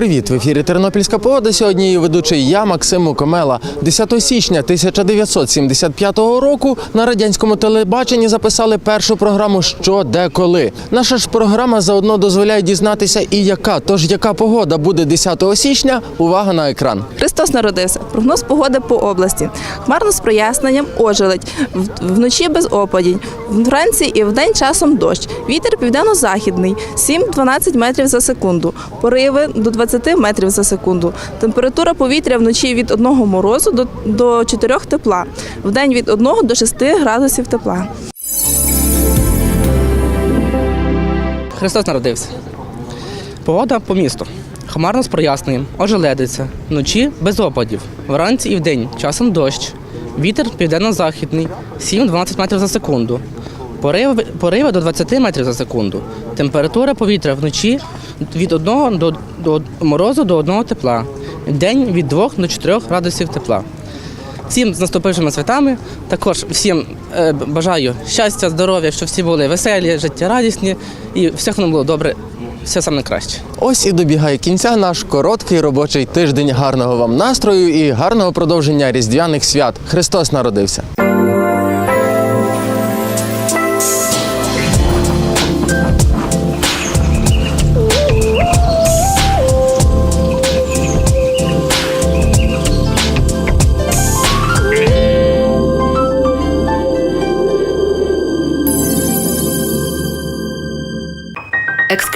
Привіт, в ефірі Тернопільська погода. Сьогодні її ведучий я, Максим Мукомела. 10 січня 1975 року на радянському телебаченні записали першу програму Що, де, коли. Наша ж програма заодно дозволяє дізнатися і яка. Тож яка погода буде 10 січня? Увага на екран. Христос народився. Прогноз погоди по області. Хмарно з проясненням ожеледь. Вночі без опадінь. Вранці і вдень часом дощ. Вітер південно-західний 7-12 метрів за секунду. Пориви до 20 метрів за секунду. Температура повітря вночі від 1 морозу до, до 4 тепла. Вдень від 1 до 6 градусів тепла. Христос народився. Погода по місту. Хмарно з проясненням, ожеледиться. Вночі без опадів. Вранці і вдень часом дощ. Вітер південно-західний 7-12 метрів за секунду. Пориви, пориви до 20 метрів за секунду. Температура повітря вночі від 1 до, до морозу до 1 тепла. День від 2 до 4 градусів тепла. Всім з наступившими святами. Також всім е, бажаю щастя, здоров'я, щоб всі були веселі, життєрадісні і всіх воно було добре, все саме краще. Ось і добігає кінця наш короткий робочий тиждень. Гарного вам настрою і гарного продовження різдвяних свят. Христос народився.